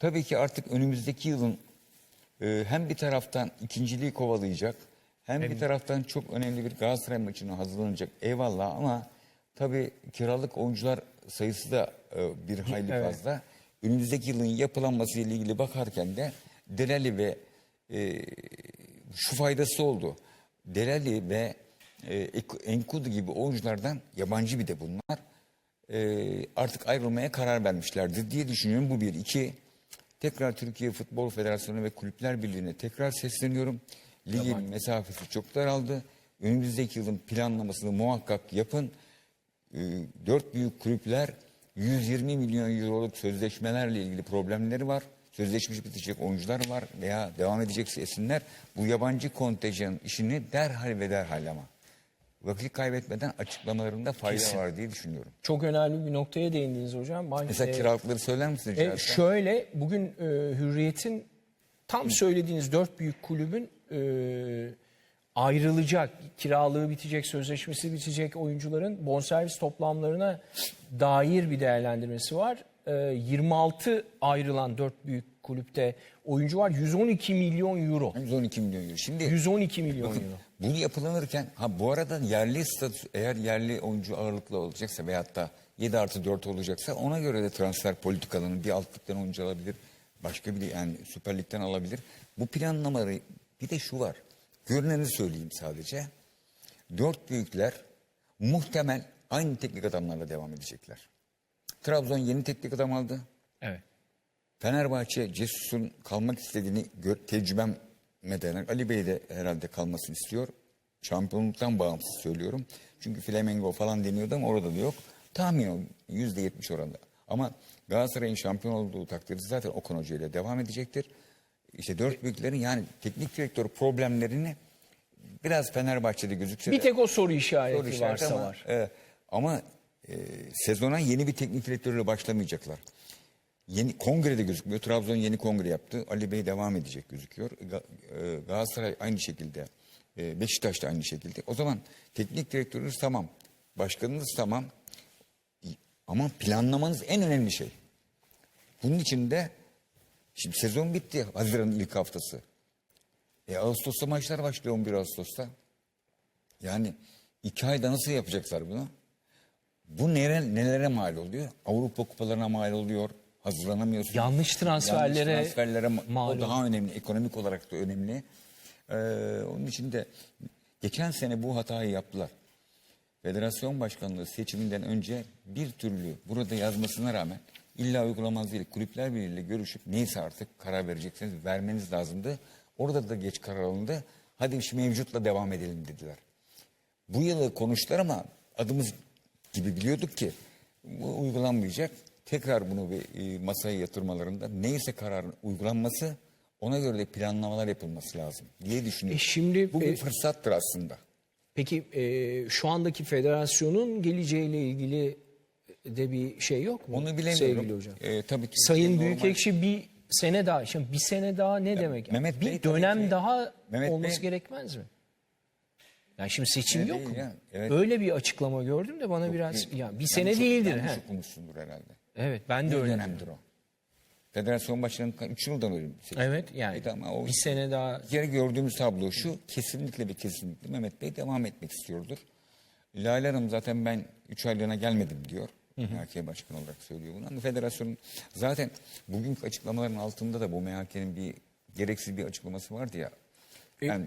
Tabii ki artık önümüzdeki yılın e, hem bir taraftan ikinciliği kovalayacak hem bir taraftan çok önemli bir Galatasaray maçına hazırlanacak. Eyvallah ama tabii kiralık oyuncular sayısı da e, bir hayli Evet. fazla. Önümüzdeki yılın yapılanması ile ilgili bakarken de Delali ve e, şu faydası oldu. Delali ve e, Ek- Enkudu gibi oyunculardan yabancı bir de bunlar e, artık ayrılmaya karar vermişlerdir diye düşünüyorum. Bu bir. iki tekrar Türkiye Futbol Federasyonu ve Kulüpler Birliği'ne tekrar sesleniyorum. Ligin mesafesi çok daraldı. Önümüzdeki yılın planlamasını muhakkak yapın. E, dört büyük kulüpler 120 milyon euroluk sözleşmelerle ilgili problemleri var. Sözleşmiş bitecek oyuncular var veya devam edecekse esinler. Bu yabancı kontenjan işini derhal ve derhal ama vakit kaybetmeden açıklamalarında fayda var diye düşünüyorum. Çok önemli bir noktaya değindiniz hocam. Ben, Mesela e, kiralıkları söyler misiniz? e, şöyle bugün e, Hürriyet'in tam söylediğiniz dört büyük kulübün e, ayrılacak, kiralığı bitecek, sözleşmesi bitecek oyuncuların bonservis toplamlarına dair bir değerlendirmesi var. E, 26 ayrılan dört büyük kulüpte oyuncu var. 112 milyon euro. 112 milyon euro. Şimdi 112 milyon bakın, euro. bunu yapılanırken ha bu arada yerli statü eğer yerli oyuncu ağırlıklı olacaksa veyahut da 7 artı 4 olacaksa ona göre de transfer politikalarını bir alt ligden oyuncu alabilir. Başka bir yani Süper Lig'den alabilir. Bu planlamaları bir de şu var. Görüneni söyleyeyim sadece. Dört büyükler muhtemel aynı teknik adamlarla devam edecekler. Trabzon yeni teknik adam aldı. Evet. Fenerbahçe Cesus'un kalmak istediğini gör, tecrübem dayanak Ali Bey de herhalde kalmasını istiyor. Şampiyonluktan bağımsız söylüyorum. Çünkü Flamengo falan deniyordu ama orada da yok. Tahmin yüzde yetmiş oranda. Ama Galatasaray'ın şampiyon olduğu takdirde zaten Okan Hoca ile devam edecektir. İşte dört büyüklerin yani teknik direktör problemlerini biraz Fenerbahçe'de gözükse Bir de- tek o soru Soru işareti işareti varsa ama, var. e, ama e, sezona yeni bir teknik direktörle başlamayacaklar. Yeni kongrede gözükmüyor. Trabzon yeni kongre yaptı. Ali Bey devam edecek gözüküyor. E, Galatasaray aynı şekilde. E, Beşiktaş da aynı şekilde. O zaman teknik direktörünüz tamam. Başkanınız tamam. Ama planlamanız en önemli şey. Bunun için de şimdi sezon bitti. Haziran'ın ilk haftası. E, Ağustos'ta maçlar başlıyor 11 Ağustos'ta. Yani iki ayda nasıl yapacaklar bunu? Bu nere, nelere mal oluyor? Avrupa kupalarına mal oluyor. Hazırlanamıyorsun. Yanlış transferlere Yanlış transferlere ma- mal o daha önemli. Ekonomik olarak da önemli. Ee, onun için de geçen sene bu hatayı yaptılar. Federasyon başkanlığı seçiminden önce bir türlü burada yazmasına rağmen illa uygulamaz değil. Kulüpler birliğiyle görüşüp neyse artık karar verecekseniz vermeniz lazımdı. Orada da geç karar alındı. Hadi şu mevcutla devam edelim dediler. Bu yılı konuştular ama adımız gibi biliyorduk ki bu uygulanmayacak. Tekrar bunu bir e, masaya yatırmalarında neyse kararın uygulanması ona göre de planlamalar yapılması lazım diye düşünüyorum. E şimdi, bu bir e, fırsattır aslında. Peki e, şu andaki federasyonun geleceğiyle ilgili de bir şey yok mu? Onu bilemiyorum. Sevgili hocam. E, tabii ki Sayın normal- Büyükekşi bir sene daha, şimdi bir sene daha ne demek? Mehmet bir Bey tabii dönem ki- daha Mehmet olması Bey- gerekmez mi? Yani şimdi seçim yok mu? ya, evet. Öyle bir açıklama gördüm de bana biraz Bir- ya bir sene değildir. Yanlış he. okumuşsundur herhalde. Evet ben de Bir öyle. dönemdir o. Federasyon başkanı 3 yıldan öyle seçildi. Evet yani E tamam, o bir sene daha Bir kere gördüğümüz tablo şu, kesinlikle ve kesinlikle Mehmet Bey devam etmek istiyordur. Lale Hanım zaten ben 3 aylığına gelmedim diyor. MHK Başkanı olarak söylüyor bunu. Ama federasyonun zaten bugünkü açıklamaların altında da bu MHK'nin bir gereksiz bir açıklaması vardı ya. Yani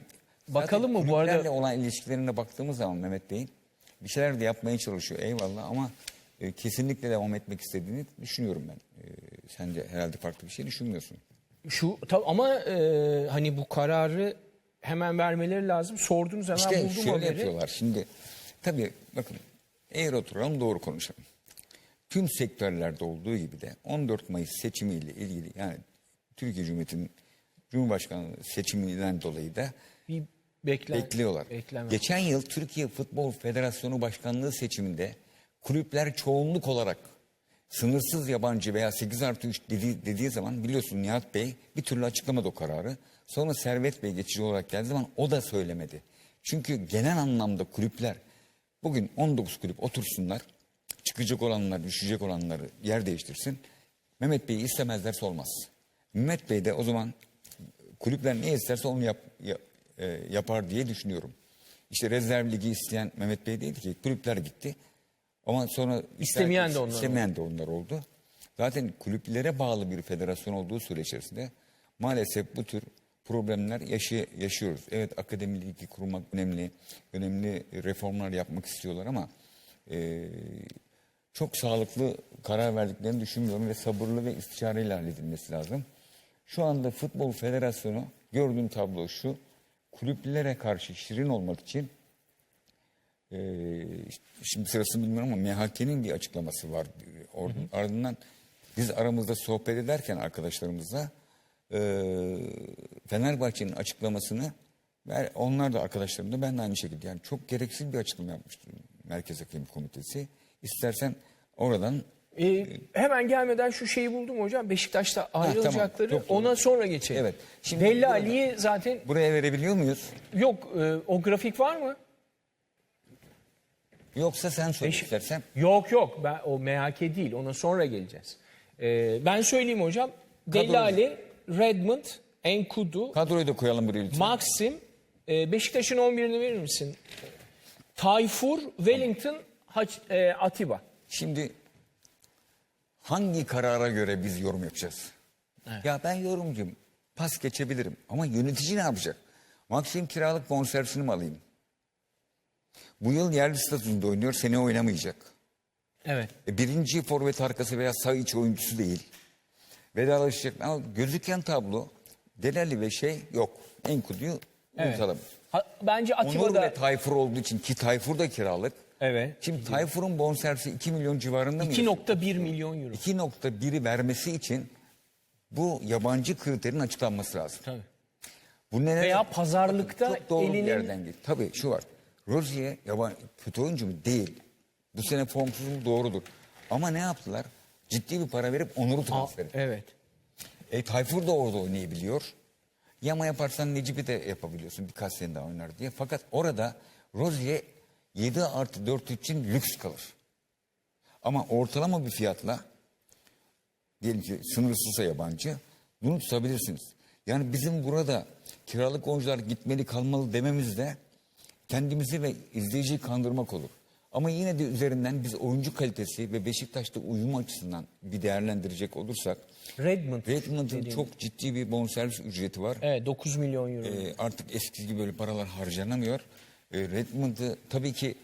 E, bakalım mı bu arada- kulüplerle olan ilişkilerine baktığımız zaman Mehmet Bey'in bir şeyler de yapmaya çalışıyor eyvallah ama e, kesinlikle devam etmek istediğini düşünüyorum ben. E, sen de herhalde farklı bir şey düşünmüyorsun. şu tabii ama e, hani bu kararı hemen vermeleri lazım. Sordunuz hemen İşte buldum şöyle haberi. yapıyorlar. Şimdi tabii bakın eğer oturalım doğru konuşalım. Tüm sektörlerde olduğu gibi de 14 Mayıs seçimiyle ilgili yani Türkiye Cumhuriyeti'nin Cumhurbaşkanlığı seçiminden dolayı da Bir beklen, bekliyorlar. Bekleme. Geçen yıl Türkiye Futbol Federasyonu Başkanlığı seçiminde kulüpler çoğunluk olarak sınırsız yabancı veya 8 artı 3 dediği, dediği zaman biliyorsun Nihat Bey bir türlü açıklamadı o kararı. Sonra Servet Bey geçici olarak geldiği zaman o da söylemedi. Çünkü genel anlamda kulüpler bugün 19 kulüp otursunlar. Çıkacak olanlar, düşecek olanları yer değiştirsin. Mehmet Bey'i istemezlerse olmaz. Mehmet Bey de o zaman kulüpler ne isterse onu yap, ya- e, yapar diye düşünüyorum. İşte rezerv ligi isteyen Mehmet Bey değildi ki kulüpler gitti. Ama sonra İstemeyen de onlar istemeyen de onlar oldu. Zaten kulüplere bağlı bir federasyon olduğu süre içerisinde maalesef bu tür problemler yaşı, yaşıyoruz. Evet akademi ligi kurmak önemli, önemli reformlar yapmak istiyorlar ama e, çok sağlıklı karar verdiklerini düşünmüyorum ve sabırlı ve istişareyle halledilmesi lazım. Şu anda Futbol Federasyonu gördüğüm tablo şu. Kulüplere karşı şirin olmak için e, şimdi sırasını bilmiyorum ama MHK'nin bir açıklaması var. Or- Ardından biz aramızda sohbet ederken arkadaşlarımızla e, Fenerbahçe'nin açıklamasını ve onlar da arkadaşlarım da ben de aynı şekilde yani çok gereksiz bir açıklama yapmıştı Merkez Hakem Komitesi. İstersen oradan Ee, hemen gelmeden şu şeyi buldum hocam. Beşiktaş'ta ayrılacakları çok doğru. ona sonra geçelim. Evet. Şimdi Belli Ali'yi zaten buraya verebiliyor muyuz? yok e, o grafik var mı? Yoksa sen söyle istersen. Yok yok ben o MHK değil ona sonra geleceğiz. Ee, ben söyleyeyim hocam. Kadroyu- Belli Ali, Redmond, Enkudu, Kadroyu da koyalım buraya lütfen. Maxim, e, Beşiktaş'ın 11'ini verir misin? Tayfur, Wellington, Haç- e, Atiba. Şimdi hangi karara göre biz yorum yapacağız? Ya ben yorumcuyum. Pas geçebilirim. Ama yönetici ne yapacak? Maksimum kiralık bonservisini mi alayım? Bu yıl yerli statüsünde oynuyor. Sene oynamayacak. Evet. E, birinci forvet arkası veya sağ iç oyuncusu değil. Vedalaşacak. Ama gözüken tablo Delali ve şey yok. Enkudu'yu Evet. unutalım. Ha, bence Atiba Onur da ve Tayfur olduğu için ki Tayfur da kiralık. evet. Şimdi Tayfur'un bonservisi 2 milyon civarında mı? 2.1 milyon euro. 2.1'i vermesi için bu yabancı kriterin açıklanması lazım. Tabii. Bu ne Veya pazarlıkta çok doğru elinin bir yerden geliyor. Tabii şu var. Rozier yabancı kötü oyuncu mu? Değil. Bu sene formsuz mu? Doğrudur. Ama ne yaptılar? Ciddi bir para verip Onur'u transfer ettiler. evet. E, Tayfur da orada oynayabiliyor. Yama yaparsan Necip'i de yapabiliyorsun. Birkaç sene daha oynar diye. Fakat orada Rozier 7 artı 4 için lüks kalır. Ama ortalama bir fiyatla diyelim ki sınırsızsa yabancı bunu tutabilirsiniz. Yani bizim burada kiralık oyuncular gitmeli kalmalı dememiz de kendimizi ve izleyiciyi kandırmak olur. Ama yine de üzerinden biz oyuncu kalitesi ve Beşiktaş'ta uyum açısından bir değerlendirecek olursak Redmond. Redmond'un çok ciddi bir bonservis ücreti var. Evet 9 milyon euro. Ee, artık eskisi gibi böyle paralar harcanamıyor. Ee, Redmond'ı tabii ki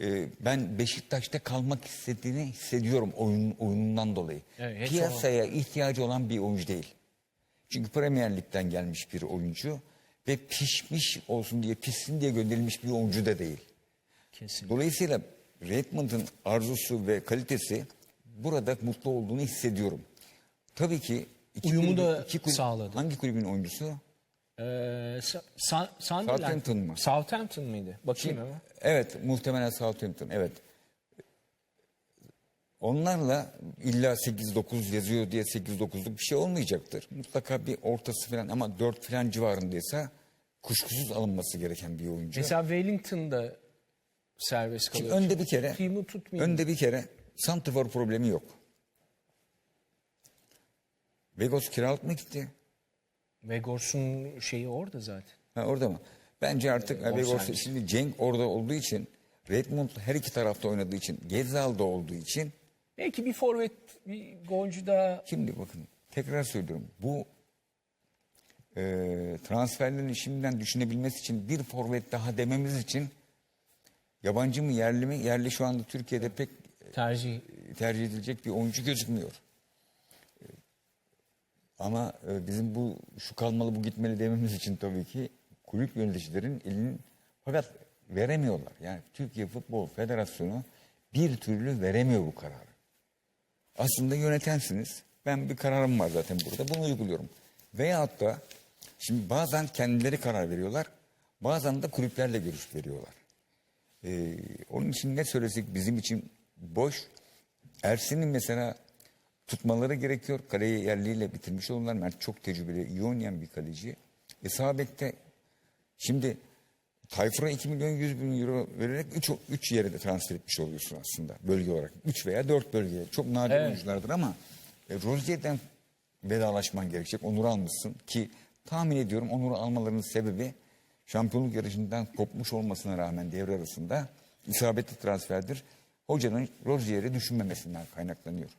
e, ben Beşiktaş'ta kalmak istediğini hissediyorum oyun, oyunundan dolayı. Evet, Piyasaya ihtiyacı olan bir oyuncu değil. Çünkü Premier Lig'den gelmiş bir oyuncu ve pişmiş olsun diye pişsin diye gönderilmiş bir oyuncu da değil. Kesin. Dolayısıyla Redmond'un arzusu ve kalitesi burada mutlu olduğunu hissediyorum. Tabii ki iki Uyumu da iki sağladı. Hangi kulübün oyuncusu? Ee, Sa- Sunderland- Southampton mı? Southampton mıydı? Bakayım hemen. Evet, muhtemelen Southampton. Evet. Onlarla illa 8-9 yazıyor diye 8-9'luk bir şey olmayacaktır. Mutlaka bir ortası falan ama 4 falan civarındaysa kuşkusuz alınması gereken bir oyuncu. Mesela Wellington'da serbest Şimdi kalıyor. önde bir kere önde bir kere santifor problemi yok. Vegos kiralık mı gitti? Vegors'un şeyi orada zaten. Ha, orada mı? Bence artık Vegos bonservis. şimdi Cenk orada olduğu için Redmond her iki tarafta oynadığı için Gezal'da olduğu için Belki bir forvet, bir golcü daha Şimdi bakın tekrar söylüyorum bu e, transferlerin şimdiden düşünebilmesi için bir forvet daha dememiz için yabancı mı yerli mi? Yerli şu anda Türkiye'de pek tercih. tercih edilecek bir oyuncu gözükmüyor. E, Ama e, bizim bu şu kalmalı bu gitmeli dememiz için tabii ki kulüp yöneticilerin elinin fakat veremiyorlar. Yani Türkiye Futbol Federasyonu bir türlü veremiyor bu kararı. Aslında yönetensiniz. Ben bir kararım var zaten burada. Bunu uyguluyorum. Veyahut da şimdi bazen kendileri karar veriyorlar. Bazen de kulüplerle görüş veriyorlar. Ee, onun için ne söylesek bizim için boş. Ersin'in mesela tutmaları gerekiyor. Kaleyi yerliyle bitirmiş olurlar. Mert çok tecrübeli, iyi oynayan bir kaleci. E sağ bekte şimdi Tayfur'a 2 milyon 100 bin euro vererek 3, 3 yere de transfer etmiş oluyorsun aslında bölge olarak. 3 veya 4 bölgeye. Çok nadir evet. oyunculardır ama e, Rozier'den vedalaşman gerekecek. Onur'u almışsın ki tahmin ediyorum Onur'u almalarının sebebi şampiyonluk yarışından kopmuş olmasına rağmen devre arasında isabetli transferdir. Hocanın Rozier'i düşünmemesinden kaynaklanıyor.